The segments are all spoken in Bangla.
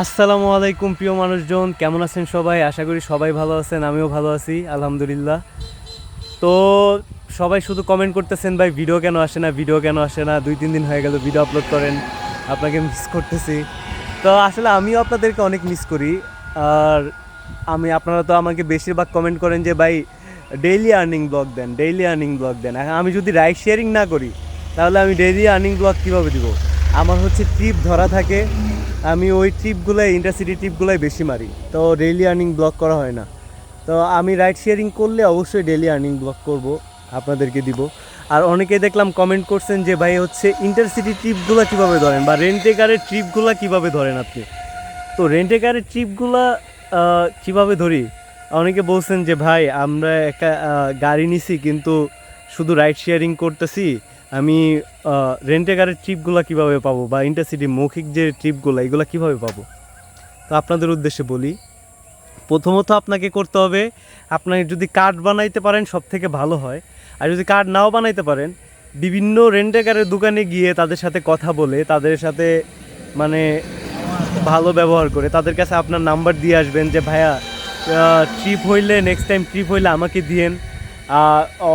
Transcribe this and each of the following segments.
আসসালামু আলাইকুম, প্রিয় মানুষজন। কেমন আছেন সবাই? আশা করি সবাই ভালো আছেন, আমিও ভালো আছি, আলহামদুলিল্লাহ। তো সবাই শুধু কমেন্ট করতেছেন, ভাই ভিডিও কেন আসে না? ভিডিও কেন আসে না? দুই, তিন দিন হয়ে গেল ভিডিও আপলোড করেন। আপনাকে মিস করতেছি। তো আসলে আমিও আপনাদেরকে অনেক মিস করি। আর আমি, আপনারা তো আমাকে বেশিরভাগ কমেন্ট করেন যে, ভাই ডেইলি আর্নিং ব্লগ দেন ডেইলি আর্নিং ব্লগ দেন। আমি যদি রাইড শেয়ারিং না করি, তাহলে আমি ডেইলি আর্নিং ব্লগ কীভাবে দিব? আমার হচ্ছে ট্রিপ ধরা থাকে। আমি ওই ট্রিপগুলোই ইন্টারসিটি ট্রিপগুলোই বেশি মারি। তো ডেইলি আর্নিং ব্লক করা হয় না। তো আমি রাইড শেয়ারিং করলে অবশ্যই ডেইলি আর্নিং ব্লক করব, আপনাদেরকে দিব। আর অনেকে দেখলাম কমেন্ট করছেন যে, ভাই, হচ্ছে ইন্টারসিটি ট্রিপগুলো কীভাবে ধরেন? বা রেন্টে কারের ট্রিপগুলো কীভাবে ধরেন আপনি? তো রেন্টে কারের ট্রিপগুলো কীভাবে ধরি? অনেকে বলছেন যে, ভাই, আমরা একটা গাড়ি নিছি, কিন্তু শুধু রাইড শেয়ারিং করতেছি। আমি রেন্টে কারের ট্রিপগুলো কীভাবে পাবো বা ইন্টারসিটি মৌখিক যে ট্রিপগুলো এগুলো কীভাবে পাবো? তো আপনাদের উদ্দেশ্যে বলি, প্রথমত আপনাকে করতে হবে আপনার যদি কার্ড বানাইতে পারেন সব থেকে ভালো হয়। আর যদি কার্ড নাও বানাইতে পারেন, বিভিন্ন রেন্টেকারের দোকানে গিয়ে তাদের সাথে কথা বলে, তাদের সাথে মানে ভালো ব্যবহার করে, তাদের কাছে আপনার নাম্বার দিয়ে আসবেন যে, ভাইয়া ট্রিপ হইলে নেক্সট টাইম ট্রিপ হইলে আমাকে দিয়েন।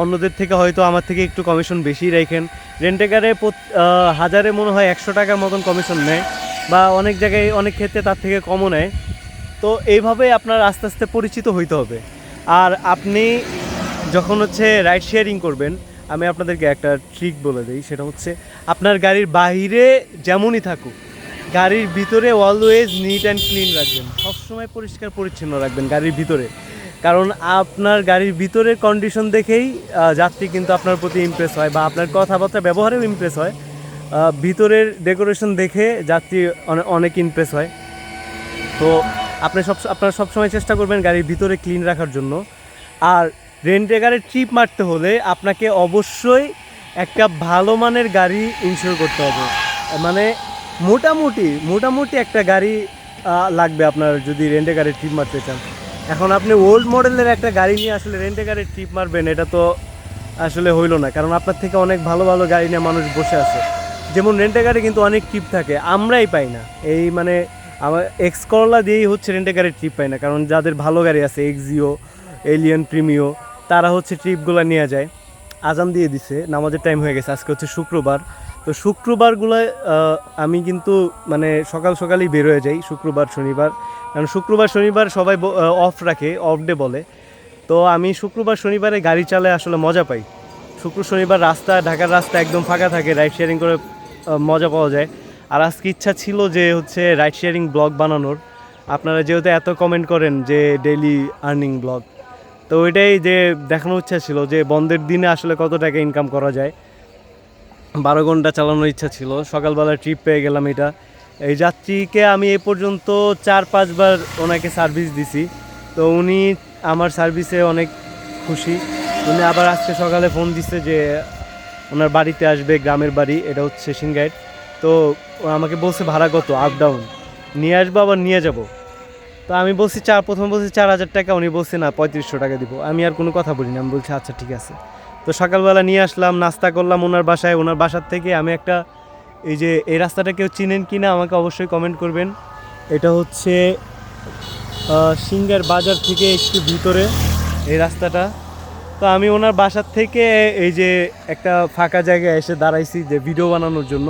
অন্যদের থেকে হয়তো আমার থেকে একটু কমিশন বেশি রাখেন। রেন্টেকারে হাজারে মনে হয় একশো টাকার মতন কমিশন নেয় বা অনেক জায়গায় অনেক ক্ষেত্রে তার থেকে কমও নেয়। তো এইভাবে আপনার আস্তে আস্তে পরিচিত হইতে হবে। আর আপনি যখন হচ্ছে রাইড শেয়ারিং করবেন, আমি আপনাদেরকে একটা ট্রিক বলে দিই, সেটা হচ্ছে আপনার গাড়ির বাইরে যেমনই থাকুক, গাড়ির ভিতরে অলওয়েজ নিট অ্যান্ড ক্লিন রাখবেন। সবসময় পরিষ্কার পরিচ্ছন্ন রাখবেন গাড়ির ভিতরে। কারণ আপনার গাড়ির ভিতরের কন্ডিশন দেখেই যাত্রী কিন্তু আপনার প্রতি ইমপ্রেস হয় বা আপনার কথাবার্তা ব্যবহারেও ইমপ্রেস হয়। ভিতরের ডেকোরেশন দেখে যাত্রী অনেক ইমপ্রেস হয়। তো আপনি সব, আপনারা সবসময় চেষ্টা করবেন গাড়ির ভিতরে ক্লিন রাখার জন্য। আর রেন্টে ট্রিপ মারতে হলে আপনাকে অবশ্যই একটা ভালো মানের গাড়ি ইনশিওর করতে হবে। মানে মোটামুটি মোটামুটি একটা গাড়ি লাগবে আপনার যদি রেন্টে গাড়ির ট্রিপ মারতে চান। এখন আপনি ওল্ড মডেলের একটা গাড়ি নিয়ে আসলে রেন্টে গাড়ির ট্রিপ মারবেন, এটা তো আসলে হইল না। কারণ আপনার থেকে অনেক ভালো ভালো গাড়ি নিয়ে মানুষ বসে আছে। যেমন রেন্টে গাড়ি কিন্তু অনেক ট্রিপ থাকে, আমরাই পাই না। এই মানে আমার এক্স করলা দিয়েই হচ্ছে রেন্টে গাড়ির ট্রিপ পাই না, কারণ যাদের ভালো গাড়ি আছে এক্সিও এলিয়ন প্রিমিও তারা হচ্ছে ট্রিপগুলো নিয়ে যায়। আজান দিয়ে দিছে, নামাজের টাইম হয়ে গেছে, আজকে হচ্ছে শুক্রবার। তো শুক্রবারগুলো আমি কিন্তু মানে সকাল সকালেই বের হয়ে যাই, শুক্রবার, শনিবার। কারণ শুক্রবার, শনিবার সবাই অফ রাখে অফ ডে বলে। তো আমি শুক্রবার, শনিবারে গাড়ি চালায় আসলে মজা পাই। শুক্র, শনিবার রাস্তা, ঢাকার রাস্তা একদম ফাঁকা থাকে রাইড শেয়ারিং করে মজা পাওয়া যায়। আর আজকে ইচ্ছা ছিল যে হচ্ছে রাইড শেয়ারিং ব্লগ বানানোর। আপনারা যেহেতু এত কমেন্ট করেন যে ডেইলি আর্নিং ব্লগ তো ওইটাই যে দেখানোর ইচ্ছা ছিল যে বন্ধের দিনে আসলে কত টাকা ইনকাম করা যায়। বারো ঘণ্টা চালানোর ইচ্ছা ছিল। সকালবেলা ট্রিপ পেয়ে গেলাম এটা। এই যাত্রীকে আমি এ পর্যন্ত চার, পাঁচবার ওনাকে সার্ভিস দিছি। তো উনি আমার সার্ভিসে অনেক খুশি। উনি আবার আজকে সকালে ফোন দিচ্ছে যে ওনার বাড়িতে আসবে, গ্রামের বাড়ি, এটা হচ্ছে সিংগাইট। তো আমাকে বলছে, ভাড়া কত? আপ ডাউন নিয়ে আসব, আবার নিয়ে যাব। তো আমি বলছি চার প্রথম বলছি চার হাজার টাকা। উনি বলছে, না, পঁয়ত্রিশশো টাকা দিব। আমি আর কোনো কথা বলিনি। আমি বলছি আচ্ছা ঠিক আছে। তো সকালবেলা নিয়ে আসলাম, নাস্তা করলাম ওনার বাসায়। ওনার বাসার থেকে আমি একটা, এই যে এই রাস্তাটা কেউ চিনেন কি না আমাকে অবশ্যই কমেন্ট করবেন। এটা হচ্ছে সিঙ্গার বাজার থেকে একটু ভিতরে এই রাস্তাটা। তো আমি ওনার বাসার থেকে এই যে একটা ফাঁকা জায়গায় এসে দাঁড়াইছি যে ভিডিও বানানোর জন্য।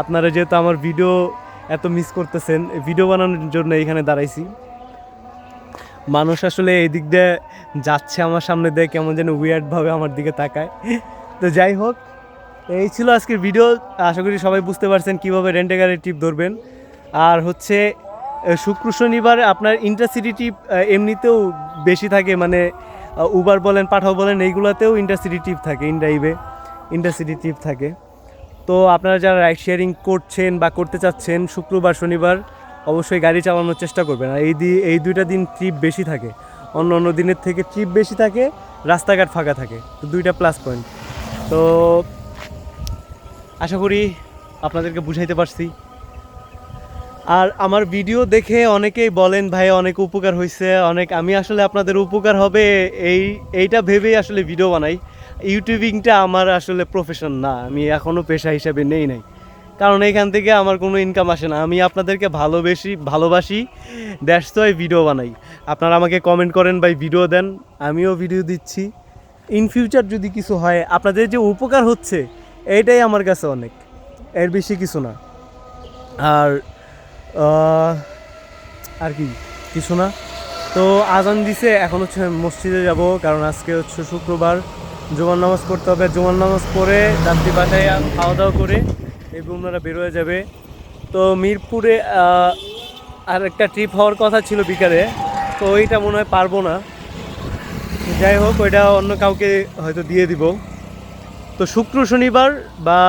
আপনারা যেহেতু আমার ভিডিও এত মিস করতেছেন ভিডিও বানানোর জন্য এখানে দাঁড়াইছি। মানুষ আসলে এই দিক দিয়ে যাচ্ছে আমার সামনে দিয়ে, কেমন যেন উইয়ার্ডভাবে আমার দিকে তাকায়। তো যাই হোক, এই ছিল আজকের ভিডিও আশা করি সবাই বুঝতে পারছেন কীভাবে রেন্টে গাড়ির টিপ ধরবেন। আর হচ্ছে শুক্র শনিবার আপনার ইন্টারসিটি টিপ এমনিতেও বেশি থাকে মানে উবার বলেন পাঠাও বলেন, এইগুলোতেও ইন্টারসিটি টিপ থাকে ইনড্রাইভে ইন্টারসিটি টিপ থাকে। তো আপনারা যারা রাইড শেয়ারিং করছেন বা করতে চাচ্ছেন, শুক্রবার, শনিবার অবশ্যই গাড়ি চালানোর চেষ্টা করবেন। আর এই দি, এই দুইটা দিন ট্রিপ বেশি থাকে। অন্য অন্য দিনের থেকে ট্রিপ বেশি থাকে, রাস্তাঘাট ফাঁকা থাকে। তো দুইটা প্লাস পয়েন্ট তো আশা করি আপনাদেরকে বুঝাইতে পারছি। আর আমার ভিডিও দেখে অনেকেই বলেন, ভাই, অনেক উপকার হয়েছে অনেক আমি আসলে আপনাদের উপকার হবে। এই, এইটা ভেবেই আসলে ভিডিও বানাই। ইউটিউবিংটা আমার আসলে প্রফেশন না। আমি এখনও পেশা হিসাবে নেই নাই। কারণ এখান থেকে আমার কোনো ইনকাম আসে না। আমি আপনাদেরকে ভালোবেসি, ভালোবাসি দ্যাটস তো ভিডিও বানাই। আপনারা আমাকে কমেন্ট করেন ভাই ভিডিও দেন, আমিও ভিডিও দিচ্ছি। ইন ফিউচার যদি কিছু হয়, আপনাদের যে উপকার হচ্ছে এইটাই আমার কাছে অনেক। এর বেশি কিছু না। আর আর কি, কিছু না। তো আজান দিছে, এখন হচ্ছে মসজিদে যাব, কারণ আজকে হচ্ছে শুক্রবার। জুমার নামাজ পড়তে হবে। জুমার নামাজ পড়ে রাত্রি বাসায় খাওয়া দাওয়া করে এবং ওনারা বেরোয় যাবে। তো মিরপুরে আর একটা ট্রিপ হওয়ার কথা ছিল বিকালে। তো ওইটা মনে হয় পারব না। যাই হোক, ওইটা অন্য কাউকে হয়তো দিয়ে দিব। তো শুক্র শনিবার বা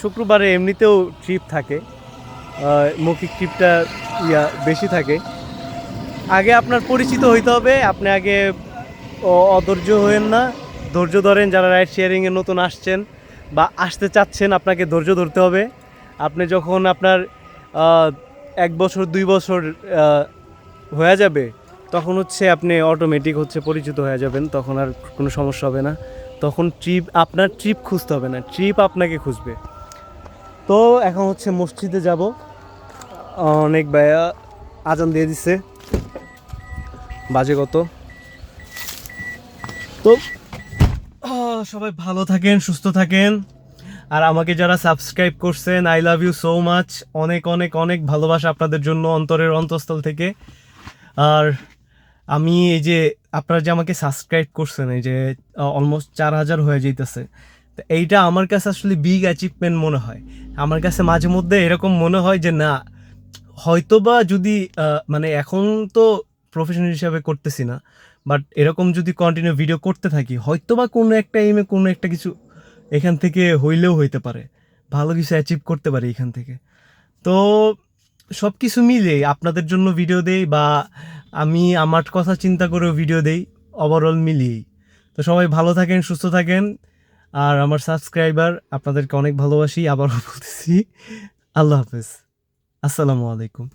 শুক্রবারে এমনিতেও ট্রিপ থাকে। মৌখিক ট্রিপটা ইয়া বেশি থাকে। আগে আপনার পরিচিত হইতে হবে। আপনি আগে অধৈর্য হয়েন না। ধৈর্য ধরেন যারা রাইড শেয়ারিংয়ে নতুন আসছেন। বা আসতে চাচ্ছেন, আপনাকে ধৈর্য ধরতে হবে। আপনি যখন আপনার এক বছর, দুই বছর হয়ে যাবে, তখন হচ্ছে আপনি অটোমেটিক হচ্ছে পরিচিত হয়ে যাবেন, তখন আর কোনো সমস্যা হবে না। তখন ট্রিপ আপনার ট্রিপ খুঁজতে হবে না ট্রিপ আপনাকে খুঁজবে। তো এখন হচ্ছে মসজিদে যাব। অনেক ভাইয়া আজান দিয়ে দিছে। বাজে কত? তো সবাই ভালো থাকেন, সুস্থ থাকেন। আর আমাকে যারা সাবস্ক্রাইব করছেন I love you so much অনেক অনেক অনেক ভালোবাসা আপনাদের জন্য অন্তরের অন্তঃস্থল থেকে। আর আমি এই যে, আপনারা যে আমাকে সাবস্ক্রাইব করছেন, এই যে অলমোস্ট চার হাজার হয়ে যাইতেছে। তো এইটা আমার কাছে আসলে বিগ অ্যাচিভমেন্ট মনে হয়। আমার কাছে মাঝে মধ্যে এরকম মনে হয় যে, না, হয়তোবা যদি মানে এখন তো প্রফেশনাল হিসাবে করতেছি না বাট এরকম যদি কন্টিনিউ ভিডিও করতে থাকি হয়তো বা কোনো একটা এমে কোনো একটা কিছু এখান থেকে হইলেও হইতে পারে, ভালো কিছু অ্যাচিভ করতে পারি এখান থেকে। তো সব কিছু মিলে আপনাদের জন্য ভিডিও দেই বা আমি আমার কথা চিন্তা করেও ভিডিও দেই ওভারঅল মিলিয়েই। তো সবাই ভালো থাকেন, সুস্থ থাকেন, আর আমার সাবস্ক্রাইবার আপনাদেরকে অনেক ভালোবাসি, আবারও বলতেছি, আল্লাহ হাফেজ। আসসালামু আলাইকুম।